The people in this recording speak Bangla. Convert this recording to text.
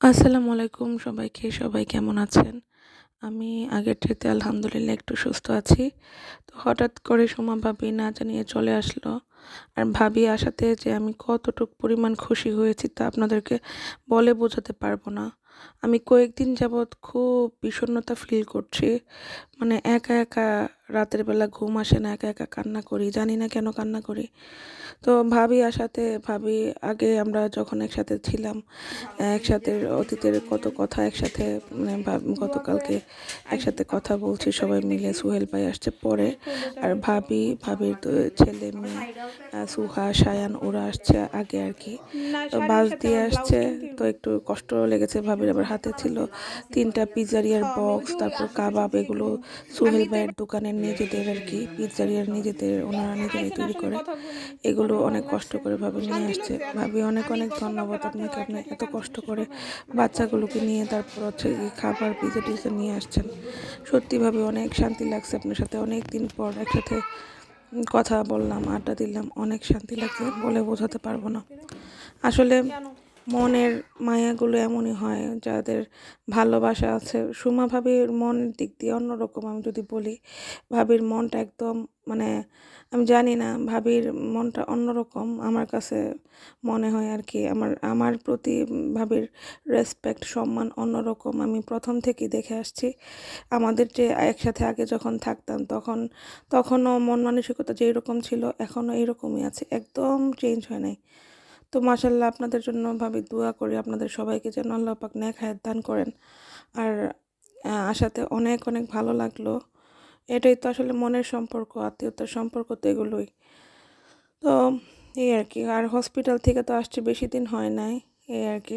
আসসালামু আলাইকুম সবাইকে, সবাই কেমন আছেন? আমি আগের থেকে আলহামদুলিল্লাহ একটু সুস্থ আছি। তো হঠাৎ করে সোমা না জানিয়ে চলে আসলো। আর ভাবি আসাতে যে আমি কতটুকু পরিমাণ খুশি হয়েছি তা আপনাদেরকে বলে বোঝাতে পারব না। আমি কয়েকদিন যাবৎ খুব বিষণ্ণতা ফিল করছি। মানে একা একা রাতের বেলা ঘুম আসে না, একা একা কান্না করি, জানি না কেন কান্না করি। তো ভাবি আসাতে ভাবি আগে আমরা যখন একসাথে ছিলাম, একসাথে অতীতের কত কথা একসাথে মানে গতকালকে একসাথে কথা বলছি, সবাই মিলে সুহেল ভাই আসছে পরে। আর ভাবি, ভাবির ছেলে মেয়ে সুহা সায়ান ওরা আসছে আগে আর কি। তো বাস দিয়ে আসছে তো একটু কষ্ট লেগেছে ভাবির আবার হাতে ছিল তিনটা পিজারিয়ার বক্স তারপর কাবাব এগুলো সুহেল ভাইয়ের দোকানের নিজেদের আর কি পিজারিয়ার নিজেদের ওনারা নিজেরাই তৈরি করে। এগুলো অনেক কষ্ট করে ভাবি নিয়ে আসছে। ভাবি অনেক অনেক ধন্যবাদ আপনাকে আপনি এত কষ্ট করে বাচ্চাগুলোকে নিয়ে তারপর হচ্ছে খাবার পিজা টিজা নিয়ে আসছেন। সত্যি ভাবে অনেক শান্তি লাগছে আপনার সাথে। অনেক দিন পর একসাথে কথা বললাম আড্ডা দিলাম অনেক শান্তি লাগছে বলে বোঝাতে পারব না। আসলে মনের মায়াগুলো এমনই হয়, যাদের ভালোবাসা আছে। সুমা ভাবির মনের দিক দিয়ে অন্যরকম আমি যদি বলি, ভাবির মনটা একদম মানে আমি জানি না, ভাবির মনটা অন্যরকম। আমার কাছে মনে হয় আর কি, আমার আমার প্রতি ভাবির রেসপেক্ট সম্মান অন্যরকম। আমি প্রথম থেকেই দেখে আসছি, আমাদের যে একসাথে আগে যখন থাকতাম তখন, তখনও মন মানসিকতা যেই রকম ছিল, এখনও এইরকমই আছে। একদম চেঞ্জ হয় নাই। তো মাশাল্লাহ আপনাদের জন্য ভাবি দোয়া করি আপনাদের সবাইকে যেন আল্লাহ পাক ন্যাক হায়াত দান করেন। আর আশাতে অনেক অনেক ভালো লাগল। এটাই তো আসলে মনের সম্পর্ক, আত্মীয়তার সম্পর্ক তো এগুলোই। তো এই আর কি, আর হসপিটাল থেকে তো আসছে, বেশি দিন হয় নাই, এই আর কি।